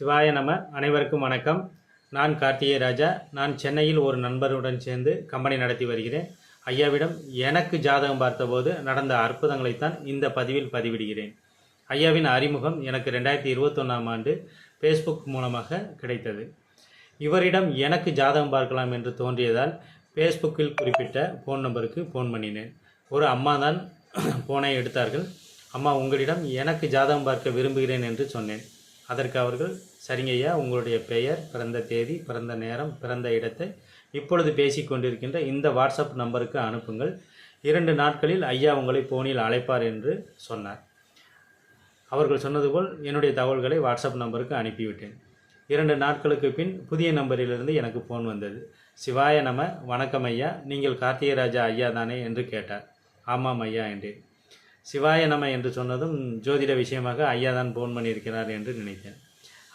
சிவாய நம அனைவருக்கும் வணக்கம். நான் கார்த்திகே ராஜா நான் சென்னையில் ஒரு நண்பருடன் சேர்ந்து கம்பெனி நடத்தி வருகிறேன். ஐயாவிடம் எனக்கு ஜாதகம் பார்த்தபோது நடந்த அற்புதங்களைத்தான் இந்த பதிவில் பதிவிடுகிறேன். ஐயாவின் அறிமுகம் எனக்கு ரெண்டாயிரத்தி இருபத்தொன்னாம் ஆண்டு ஃபேஸ்புக் மூலமாக கிடைத்தது. இவரிடம் எனக்கு ஜாதகம் பார்க்கலாம் என்று தோன்றியதால் ஃபேஸ்புக்கில் குறிப்பிட்ட ஃபோன் நம்பருக்கு ஃபோன் பண்ணினேன். ஒரு அம்மா தான் ஃபோனை எடுத்தார்கள். அம்மா உங்களிடம் எனக்கு ஜாதகம் பார்க்க விரும்புகிறேன் என்று சொன்னேன். அதற்கு அவர்கள் சரிங்க ஐயா உங்களுடைய பெயர் பிறந்த தேதி பிறந்த நேரம் பிறந்த இடத்தை இப்பொழுது பேசி கொண்டிருக்கின்ற இந்த வாட்ஸ்அப் நம்பருக்கு அனுப்புங்கள். இரண்டு நாட்களில் ஐயா உங்களை போனில் அழைப்பார் என்று சொன்னார். அவர்கள் சொன்னது போல் என்னுடைய தகவல்களை வாட்ஸ்அப் நம்பருக்கு அனுப்பிவிட்டேன். இரண்டு நாட்களுக்கு பின் புதிய நம்பரிலிருந்து எனக்கு ஃபோன் வந்தது. சிவாய நம வணக்கம் ஐயா நீங்கள் கார்த்திகராஜா ஐயா தானே? என்று கேட்டார். ஆமாம் ஐயா என்றேன். சிவாய நம என்று சொன்னதும் ஜோதிட விஷயமாக ஐயா தான் ஃபோன் பண்ணியிருக்கிறார் என்று நினைத்தேன்.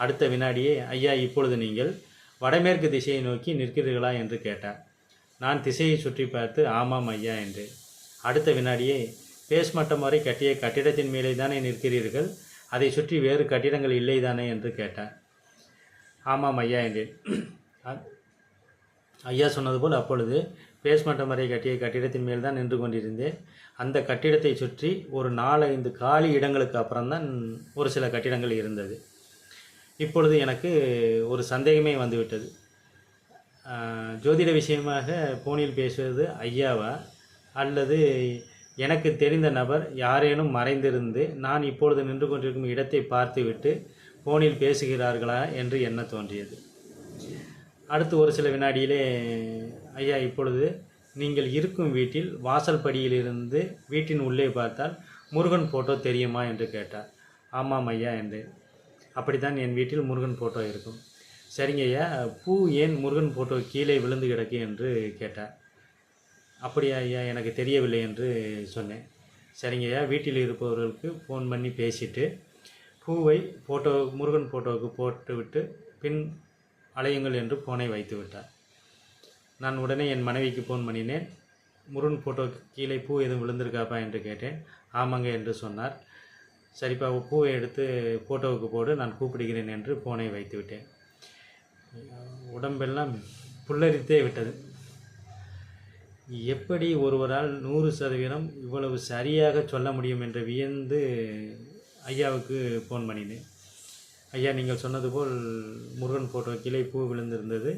அடுத்த வினாடியே ஐயா இப்பொழுது நீங்கள் வடமேற்கு திசையை நோக்கி நிற்கிறீர்களா? என்று கேட்டார். நான் திசையை சுற்றி பார்த்து ஆமாம் ஐயா என்று. அடுத்த வினாடியே பேஸ்மட்டம் வரை கட்டிய கட்டிடத்தின் மேலே தானே நிற்கிறீர்கள்? அதை சுற்றி வேறு கட்டிடங்கள் இல்லை தானே? என்று கேட்டார். ஆமாம் ஐயா என்றேன் ஐயா சொன்னது போல் அப்பொழுது பேஸ்மட்டம் வரை கட்டிய கட்டிடத்தின் மேல் தான் நின்று கொண்டிருந்தேன். அந்த கட்டிடத்தை சுற்றி ஒரு நாலஞ்சு காலி இடங்களுக்கு அப்புறம்தான் ஒரு சில கட்டிடங்கள் இருந்தது. இப்பொழுது எனக்கு ஒரு சந்தேகமே வந்துவிட்டது. ஜோதிட விஷயமாக போனில் பேசுவது ஐயாவா? அல்லது எனக்கு தெரிந்த நபர் யாரேனும் மறைந்திருந்து நான் இப்பொழுது நின்று கொண்டிருக்கும் இடத்தை பார்த்துவிட்டு போனில் பேசுகிறார்களா என்று எண்ண தோன்றியது? அடுத்து ஒரு சில வினாடியிலே ஐயா இப்பொழுது நீங்கள் இருக்கும் வீட்டில் வாசல் படியிலிருந்து வீட்டின் உள்ளே பார்த்தால் முருகன் ஃபோட்டோ தெரியுமா? என்று கேட்டார். ஆமாம் ஐயா என்று. அப்படித்தான் என் வீட்டில் முருகன் ஃபோட்டோ இருக்கும். சரிங்க ஐயா பூ ஏன் முருகன் ஃபோட்டோ கீழே விழுந்து கிடக்கு? என்று கேட்டார். அப்படியா ஐயா எனக்கு தெரியவில்லை என்று சொன்னேன். சரிங்க ஐயா வீட்டில் இருப்பவர்களுக்கு ஃபோன் பண்ணி பேசிட்டு பூவை ஃபோட்டோ முருகன் ஃபோட்டோவுக்கு போட்டுவிட்டு பின் அலையுங்கள் என்று ஃபோனை வைத்து விட்டார். நான் உடனே என் மனைவிக்கு ஃபோன் பண்ணினேன். முருகன் ஃபோட்டோக்கு கீழே பூ எதுவும் விழுந்திருக்காப்பா என்று கேட்டேன். ஆமாங்க என்று சொன்னார். சரிப்பா பூவை எடுத்து ஃபோட்டோவுக்கு போடு நான் கூப்பிடுகிறேன் என்று ஃபோனை வைத்து விட்டேன். உடம்பெல்லாம் புல்லரித்தே விட்டது. எப்படி ஒருவரால் நூறு சதவீதம் இவ்வளவு சரியாக சொல்ல முடியும் என்று வியந்து ஐயாவுக்கு ஃபோன் பண்ணினேன். ஐயா நீங்கள் சொன்னது போல் முருகன் ஃபோட்டோ கீழே பூ விழுந்திருந்தது.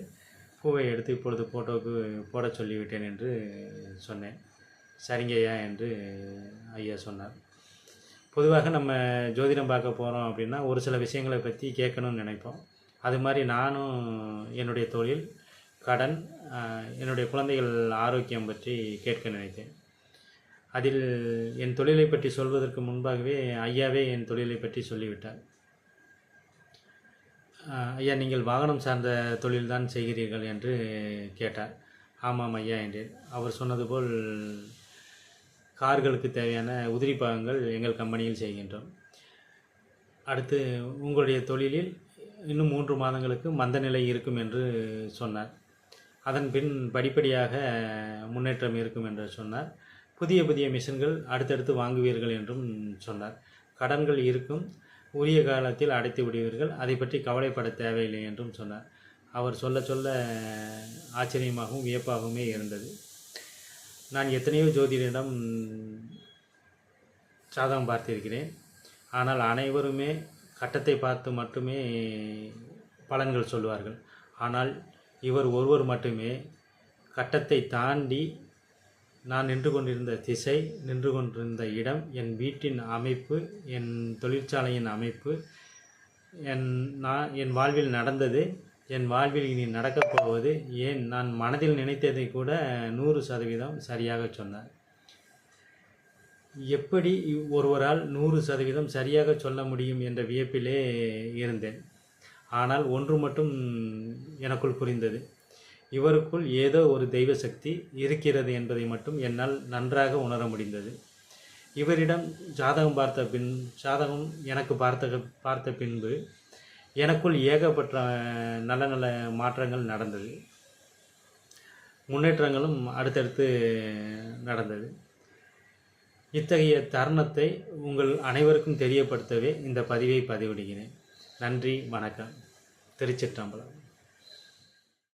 பூவை எடுத்து இப்பொழுது ஃபோட்டோவுக்கு போட சொல்லிவிட்டேன் என்று சொன்னேன். சரிங்க ஐயா என்று ஐயா சொன்னார். பொதுவாக நம்ம ஜோதிடம் பார்க்க போகிறோம் அப்படின்னா ஒரு சில விஷயங்களை பற்றி கேட்கணும்னு நினைப்போம். அது மாதிரி நானும் என்னுடைய தொழில் கடன் என்னுடைய குழந்தைகள் ஆரோக்கியம் பற்றி கேட்க நினைத்தேன். அதில் என் தொழிலை பற்றி சொல்வதற்கு முன்பாகவே ஐயாவே என் தொழிலை பற்றி சொல்லிவிட்டார். ஐயா நீங்கள் வாகனம் சார்ந்த தொழில்தான் செய்கிறீர்கள் என்று கேட்டார். ஆமாம் ஐயா என்றேன் அவர் சொன்னது போல் கார்களுக்கு தேவையான உதிரி பாகங்கள் எங்கள் கம்பெனியில் செய்கின்றோம். அடுத்து உங்களுடைய தொழிலில் இன்னும் மூன்று மாதங்களுக்கு மந்த நிலை இருக்கும் என்று சொன்னார். அதன் பின் படிப்படியாக முன்னேற்றம் இருக்கும் என்று சொன்னார். புதிய புதிய மிஷின்கள் அடுத்தடுத்து வாங்குவீர்கள் என்றும் சொன்னார். கடன்கள் இருக்கும். உரிய காலத்தில் அடைத்து விடுவீர்கள். அதை பற்றி கவலைப்பட தேவையில்லை என்றும் சொன்னார். அவர் சொல்ல சொல்ல ஆச்சரியமாகவும் வியப்பாகவுமே இருந்தது. நான் எத்தனையோ ஜோதிடரிடம் சாதகம் பார்த்திருக்கிறேன். ஆனால் அனைவருமே கட்டத்தை பார்த்து மட்டுமே பலன்கள் சொல்வார்கள். ஆனால் இவர் ஒருவர் மட்டுமே கட்டத்தை தாண்டி நான் நின்று கொண்டிருந்த திசை நின்று கொண்டிருந்த இடம் என் வீட்டின் அமைப்பு என் தொழிற்சாலையின் அமைப்பு என் நான் என் வாழ்வில் நடந்தது என் வாழ்வில் இனி நடக்கப் போவது ஏன் நான் மனதில் நினைத்ததை கூட நூறு சதவீதம் சரியாக சொன்னார். எப்படி ஒருவரால் நூறு சதவீதம் சரியாக சொல்ல முடியும் என்ற வியப்பிலே இருந்தேன். ஆனால் ஒன்று மட்டும் எனக்குள் புரிந்தது. இவருக்குள் ஏதோ ஒரு தெய்வ சக்தி இருக்கிறது என்பதை மட்டும் என்னால் நன்றாக உணர முடிந்தது. இவரிடம் ஜாதகம் பார்த்த பின் ஜாதகம் எனக்கு பார்த்த பார்த்த பின்பு எனக்குள் ஏகப்பட்ட நல்ல நல்ல மாற்றங்கள் நடந்தது. முன்னேற்றங்களும் அடுத்தடுத்து நடந்தது. இத்தகைய தருணத்தை உங்கள் அனைவருக்கும் தெரியப்படுத்தவே இந்த பதிவை பதிவிடுகிறேன். நன்றி வணக்கம். திருச்சிற்றம்பலம்.